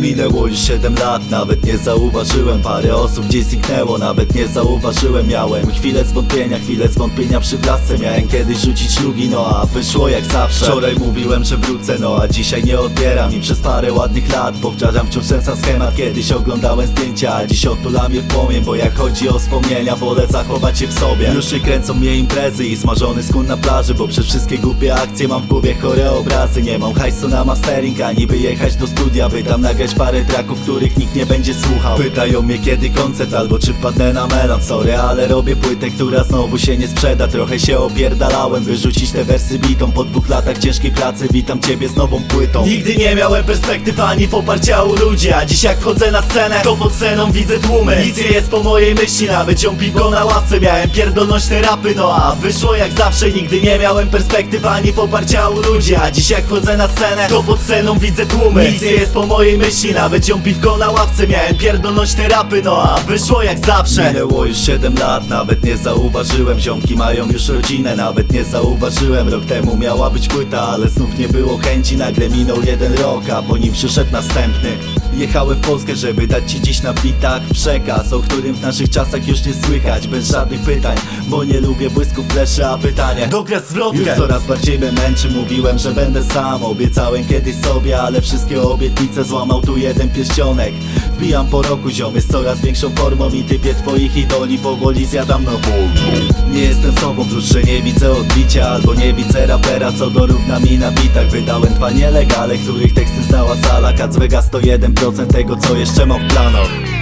Minęło już 7 lat, nawet nie zauważyłem. Parę osób gdzieś zniknęło, nawet nie zauważyłem. Miałem chwilę zwątpienia, chwilę zwątpienia przy blasce Miałem kiedyś rzucić szlugi, no a wyszło jak zawsze. Wczoraj mówiłem, że wrócę, no a dzisiaj nie odbieram. I przez parę ładnych lat powtarzam wciąż ten sam schemat. Kiedyś oglądałem zdjęcia, a dziś otulam je w płomień Bo jak chodzi o wspomnienia, wolę zachować je w sobie. Już nie kręcą mnie imprezy i smażony skun na plaży Bo przez wszystkie głupie akcje mam w głowie chore obrazy. Nie mam hajsu na mastering, ani by jechać do studia By tam nagrać parę traków, których nikt nie będzie słuchał. Pytają mnie kiedy koncert, albo czy wpadnę na melon. Sorry, ale robię płytę, która znowu się nie sprzeda. Trochę się opierdalałem, wyrzucić te wersy bitą. Po dwóch latach ciężkiej pracy witam ciebie z nową płytą. Nigdy nie miałem perspektyw ani poparcia u ludzi A dziś jak wchodzę na scenę, to pod sceną widzę tłumy. Nic nie jest po mojej myśli, nawet ją piwko na ławce. Miałem pierdolność te rapy, no a wyszło jak zawsze. Nigdy nie miałem perspektyw ani poparcia u ludzi A dziś jak wchodzę na scenę, to pod sceną widzę tłumy. Nic nie jest po mojej myśli, nawet ją piwko na ławce Miałem pierdolność te rapy, no a wyszło jak zawsze. Minęło już 7 lat, nawet nie zauważyłem. Ziomki mają już rodzinę, nawet nie zauważyłem. Rok temu miała być płyta, ale znów nie było chęci. Nagle minął jeden rok, a po nim przyszedł następny Jechałem w Polskę, żeby dać ci dziś na bitach przekaz O którym w naszych czasach już nie słychać Bez żadnych pytań, bo nie lubię błysku fleszy A pytanie, dograć zwrotkę. Już coraz bardziej mnie męczy, mówiłem, że będę sam Obiecałem kiedyś sobie, ale wszystkie obietnice złamał tu jeden pierścionek Wbijam po roku, ziom jest coraz większą formą I typie twoich idoli powoli zjadam no ból Nie jestem sobą, dłuższe nie widzę odbicia Albo nie widzę rapera, co dorówna mi na bitach. Wydałem dwa nielegale, których teksty znała sala. Kac Vegas to 1% tego, co jeszcze mam w planach